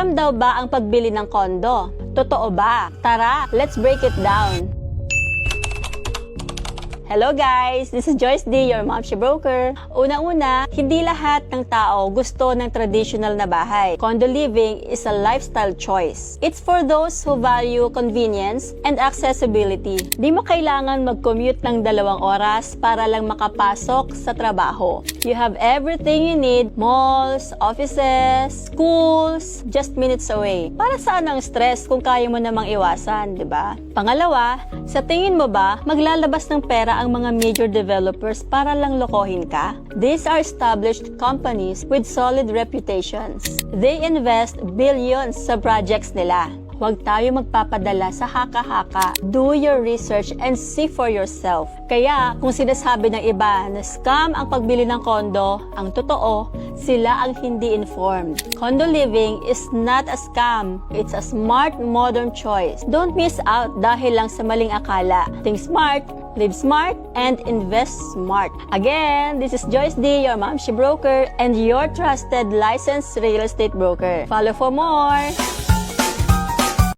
Scam daw ba ang pagbili ng kondo? Totoo ba? Tara, let's break it down. Hello guys! This is Joyce D, your momshi broker. Una-una, hindi lahat ng tao gusto ng traditional na bahay. Condo living is a lifestyle choice. It's for those who value convenience and accessibility. Di mo kailangan mag-commute ng dalawang oras para lang makapasok sa trabaho. You have everything you need, malls, offices, schools, just minutes away. Para saan ang stress kung kaya mo namang iwasan, di ba? Pangalawa, sa tingin mo ba maglalabas ng pera ang mga major developers para lang lokohin ka? These are established companies with solid reputations. They invest billions sa projects nila. Huwag tayo magpapadala sa haka-haka. Do your research and see for yourself. Kaya, kung sinasabi ng iba na scam ang pagbili ng kondo, ang totoo, sila ang hindi informed. Condo living is not a scam. It's a smart, modern choice. Don't miss out dahil lang sa maling akala. Think smart, live smart, and invest smart. Again, this is Joyce D, your momshi broker, and your trusted licensed real estate broker. Follow for more!